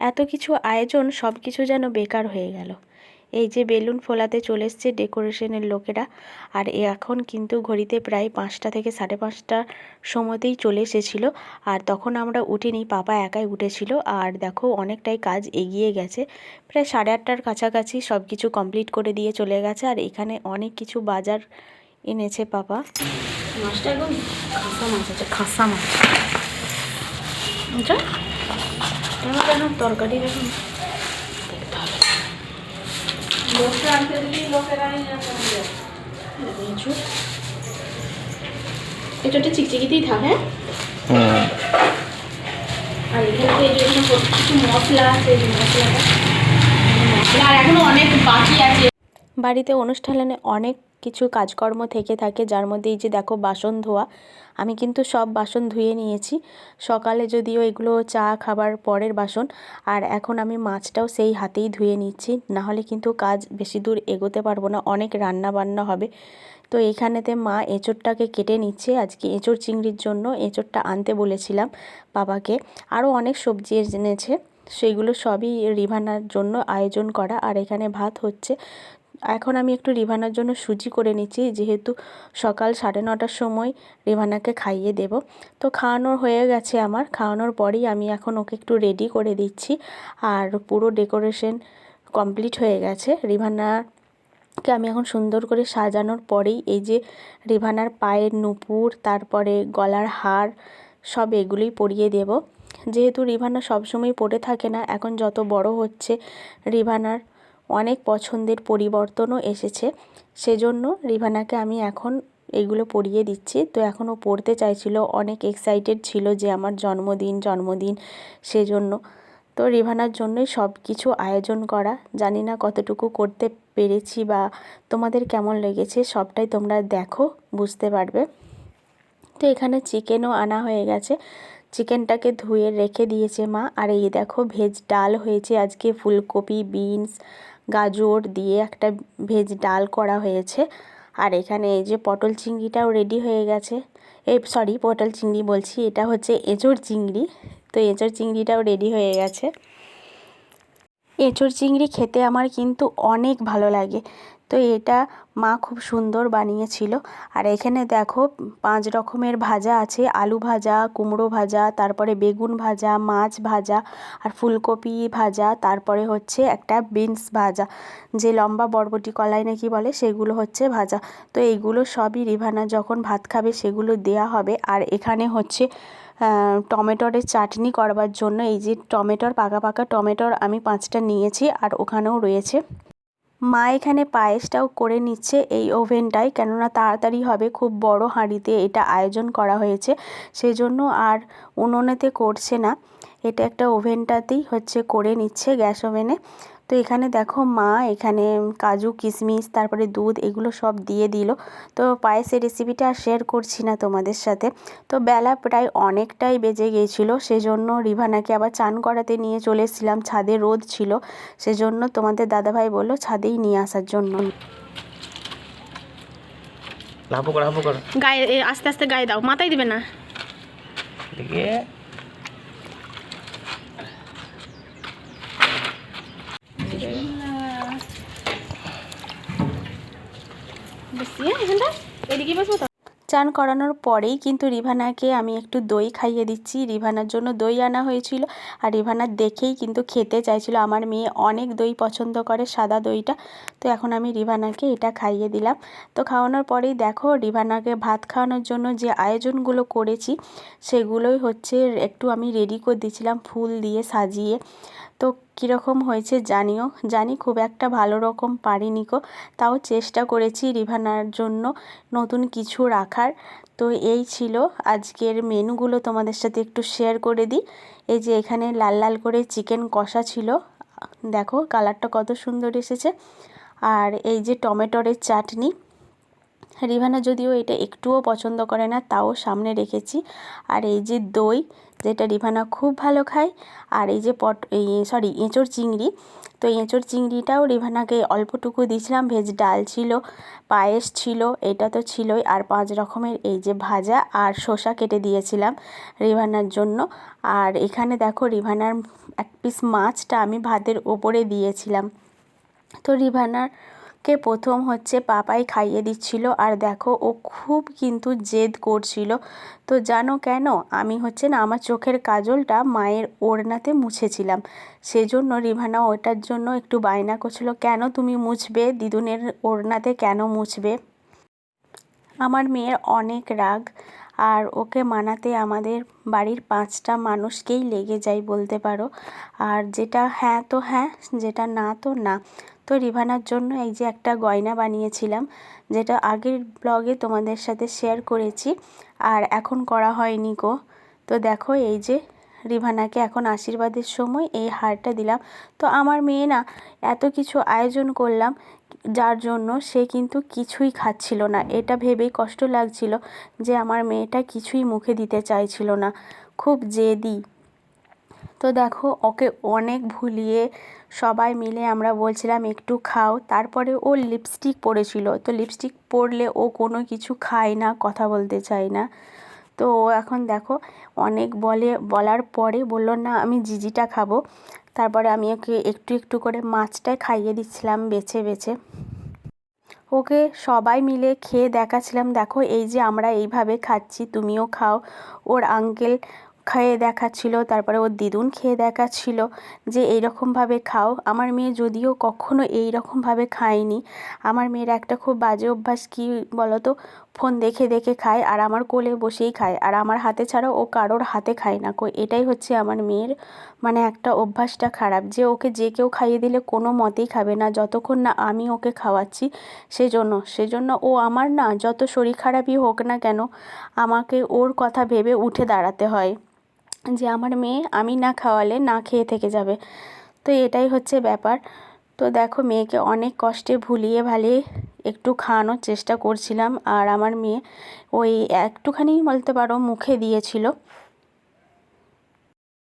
এত কিছু আয়োজন সব কিছু যেন বেকার হয়ে গেল। এই যে বেলুন ফোলাতে চলে এসছে ডেকোরেশনের লোকেরা আর এখন কিন্তু ঘড়িতে প্রায় পাঁচটা থেকে সাড়ে পাঁচটার সময়তেই চলে এসেছিল। আর তখন আমরা উঠিনি পাপা একাই উঠেছিল। আর দেখো অনেকটাই কাজ এগিয়ে গেছে। প্রায় সাড়ে আটটার কাছাকাছি সব কিছু কমপ্লিট করে দিয়ে চলে গেছে। আর এখানে অনেক কিছু বাজার এনেছে পাপা। মাছটা একদম খাসা মাছ আছে খাসা মাছ। এটা এবার তরকারি এখন দেখতে হবে এঁচুড় এঁচুড়টা চিকচিকিতেই থাকে হ্যাঁ? আর এখানে তো এই জন্য কিছু মশলা আছে মশলাটা। মশলা আর এখনও অনেক বাকি আছে। বাড়িতে অনুষ্ঠানে অনেক কিছু কাজকর্ম থেকে থাকে, যার মধ্যে এই যে দেখো বাসন ধোয়া, আমি কিন্তু সব বাসন ধুয়ে নিয়েছি। সকালে যদিও এগুলো চা খাবার পরের বাসন, আর এখন আমি মাছটাও সেই হাতেই ধুয়ে নিচ্ছি। নাহলে কিন্তু কাজ বেশি দূর এগোতে পারব না, অনেক রান্না বান্না হবে। তো এইখানেতে মা এঁচোড়টাকে কেটে নিচ্ছে, আজকে এঁচোড় চিংড়ির জন্য এঁচোড়টা আনতে বলেছিলাম বাবাকে। আরও অনেক সবজি এনেছে, সেইগুলো সবই রিভানার জন্য আয়োজন করা, আর এখানে ভাত হচ্ছে। এখন আমি একটু রিভানার জন্য সুজি করে নিচ্ছি, যেহেতু সকাল সাড়ে নটার সময় রিভানাকে খাইয়ে দেব। তো খাওয়ানোর হয়ে গেছে আমার, খাওয়ানোর পরেই আমি এখন ওকে একটু রেডি করে দিচ্ছি। আর পুরো ডেকোরেশন কমপ্লিট হয়ে গেছে। রিভানাকে আমি এখন সুন্দর করে সাজানোর পরেই এই যে রিভানার পায়ের নুপুর, তারপরে গলার হার, সব এগুলোই পরিয়ে দেব। যেহেতু রিভানা সবসময় পরে থাকে না, এখন যত বড় হচ্ছে রিভানার অনেক পছন্দের পরিবর্তনও এসেছে। সেজন্য রিভানাকে আমি এখন এগুলো পরিয়ে দিচ্ছি। তো এখনও পড়তে চাইছিল, অনেক এক্সাইটেড ছিল যে আমার জন্মদিন জন্মদিন, সেজন্য। তো রিভানার জন্যই সব কিছু আয়োজন করা। জানি না কতটুকু করতে পেরেছি বা তোমাদের কেমন লেগেছে, সবটাই তোমরা দেখো, বুঝতে পারবে। তো এখানে চিকেনও আনা হয়ে গেছে। চিকেনটাকে ধুয়ে রেখে দিয়েছে মা। আর এই দেখো, ভেজ ডাল হয়েছে আজকে, ফুলকপি, বিনস গাজর দিয়ে একটা ভেজ ডাল করা হয়েছে। আর এখানে এই যে পটল চিংড়িটাও রেডি হয়ে গেছে। এই সরি পটল চিংড়ি বলছি, এটা হচ্ছে এঁচোড় চিংড়ি। তো এঁচোড় চিংড়িটাও রেডি হয়ে গেছে। এঁচোড় চিংড়ি খেতে আমার কিন্তু অনেক ভালো লাগে। তো এটা মা খুব সুন্দর বানিয়েছিল। আর এখানে দেখো পাঁচ রকমের ভাজা আছে। আলু ভাজা, কুমড়ো ভাজা, তারপরে বেগুন ভাজা, মাছ ভাজা আর ফুলকপি ভাজা, তারপরে হচ্ছে একটা বিনস ভাজা। যে লম্বা বরবটি কলাই নাকি বলে সেগুলো হচ্ছে ভাজা। তো এইগুলো সবই রিভানা যখন ভাত খাবে সেগুলো দেয়া হবে। আর এখানে হচ্ছে টমেটোরের চাটনি করবার জন্য, এই যে টমেটোর পাকা পাকা টমেটোর আমি পাঁচটা নিয়েছি আর ওখানেও রয়েছে। মা এখানে পায়েসটাও করে নিচ্ছে এই ওভেনটায় কেননা তাড়াতাড়ি হবে, খুব বড় হাঁড়িতে এটা আয়োজন করা হয়েছে, সেজন্য আর উনুনেতে করছে না। এটা একটা ওভেনটাতেই হচ্ছে করে নিচ্ছে গ্যাস ওভেনে। তো এখানে দেখো মা এখানে কাজু কিশমিশ তারপরে দুধ এগুলো সব দিয়ে দিল। তো পায়েসের রেসিপিটা আর শেয়ার করছি না তোমাদের সাথে। তো বেলা প্রায় অনেকটাই বেজে গিয়েছিল সেজন্য রিভানাকে আবার চান করাতে নিয়ে চলে এসেছিলাম। ছাদে রোদ ছিল সেজন্য তোমাদের দাদাভাই বলল ছাদেই নিয়ে আসার জন্য। গায়ে আস্তে আস্তে গায়ে দাও। মাথায় দিবে না? তো। চান করানোর পরেই কিন্তু রিভানাকে আমি একটু দই খাইয়ে দিচ্ছি। রিভানার জন্য দই আনা হয়েছিল আর রিভানার দেখেই কিন্তু খেতে চাইছিল। আমার মেয়ে অনেক দই পছন্দ করে, সাদা দইটা। তো এখন আমি রিভানাকে এটা খাইয়ে দিলাম। তো খাওয়ানোর পরেই দেখো, রিভানাকে ভাত খাওয়ানোর জন্য যে আয়োজনগুলো করেছি, সেগুলোই হচ্ছে একটু আমি রেডি করে দিয়েছিলাম, ফুল দিয়ে সাজিয়ে। তো কীরকম হয়েছে জানিও। জানি খুব একটা ভালো রকম পারিনি কো তাও চেষ্টা করেছি রিভানার জন্য নতুন কিছু রাখার। তো এই ছিল আজকের মেনুগুলো তোমাদের সাথে একটু শেয়ার করে দিই। এই যে এখানে লাল লাল করে চিকেন কষা ছিল। দেখো কালারটা কত সুন্দর এসেছে। আর এই যে টমেটোরের চাটনি। রিভানা যদিও এটা একটুও পছন্দ করে না, তাও সামনে রেখেছি। আর এই যে দই। যেটা রিভানা খুব ভালো খায়। আর এই যে পট, এই সরি এঁচোড় চিংড়ি। তো এঁচোড় চিংড়িটাও রিভানাকে অল্পটুকু দিয়েছিলাম। ভেজ ডাল ছিল, পায়েস ছিল, এটা তো ছিলই। আর পাঁচ রকমের এই যে ভাজা আর শসা কেটে দিয়েছিলাম রিভানার জন্য। আর এখানে দেখো রিভানার এক পিস মাছটা আমি ভাতের ওপরে দিয়েছিলাম। তো রিভানাকে প্রথম হচ্ছে পাপাই খাইয়ে দিচ্ছিল আর দেখো ও খুব কিন্তু জেদ করছিল। তো জানো কেন? আমি হচ্ছে না, আমার চোখের কাজলটা মায়ের ওড়নাতে মুছেছিলাম। সেজন্য রিভানা ওটার জন্য একটু বায়না করছিল, কেন তুমি মুছবে? দিদুনের ওড়নাতে কেন মুছবে? আমার মেয়ের অনেক রাগ আর ওকে মানাতে আমাদের বাড়ির পাঁচটা মানুষকেই লেগে যায় বলতে পারো। আর যেটা হ্যাঁ তো হ্যাঁ যেটা না তো না। তো রিভানার জন্য এই যে একটা গয়না বানিয়েছিলাম, যেটা আগের ব্লগে তোমাদের সাথে শেয়ার করেছি, আর এখন করা হয়নি গো। তো দেখো এই যে রিভানাকে এখন আশীর্বাদের সময় এই হারটা দিলাম। তো আমার মেয়ে না এত কিছু আয়োজন করলাম, যার জন্য সে কিন্তু কিছুই খাচ্ছিল না। এটা ভেবেই কষ্ট লাগছিল যে আমার মেয়েটা কিছুই মুখে দিতে চাইছিল না। খুব জেদি। তো দেখো, ওকে অনেক ভুলিয়ে সবাই মিলে আমরা বলছিলাম, একটু খাও। তারপরে ও লিপস্টিক পরেছিল। তো লিপস্টিক পরলে ও কোনো কিছু খায় না, কথা বলতে চায় না। তো ও এখন দেখো, অনেক বলে, বলার পরে বলল, না, আমি জিজিটা খাব। তারপরে আমি ওকে একটু একটু করে মাছটাই খাইয়ে দিচ্ছিলাম বেছে বেছে। ওকে সবাই মিলে খেয়ে দেখাচ্ছিলাম, দেখো, এই যে আমরা এইভাবে খাচ্ছি, তুমিও খাও। ওর আঙ্কেল খেয়ে দেখাচ্ছিল, তারপরে ওর দিদুন খেয়ে দেখাচ্ছিল যে এইরকমভাবে খাও। আমার মেয়ে যদিও কখনো এই রকমভাবে খায়নি। আমার মেয়ের একটা খুব বাজে অভ্যাস কী বলো তো ফোন দেখে দেখে খায় আর আমার কোলে বসেই খায়। আর আমার হাতে ছাড়া ও কারোর হাতে খায় না কো এটাই হচ্ছে আমার মেয়ের মানে একটা অভ্যাসটা খারাপ। যে ওকে যে কেউ খাইয়ে দিলে কোনো মতেই খাবে না। যতক্ষণ না আমি ওকে খাওয়াচ্ছি, সেজন্য সেজন্য ও আমার না যত শরীর খারাপই হোক না কেন, আমাকে ওর কথা ভেবে উঠে দাঁড়াতে হয়। যে আমার মেয়ে আমি না খাওয়ালে না খেয়ে থেকে যাবে। তো এটাই হচ্ছে ব্যাপার। তো দেখো মেয়েকে অনেক কষ্টে ভুলিয়ে ভালিয়ে একটু খাওয়ানোর চেষ্টা করছিলাম। আর আমার মেয়ে ওই একটুখানি বলতে পারো মুখে দিয়েছিল।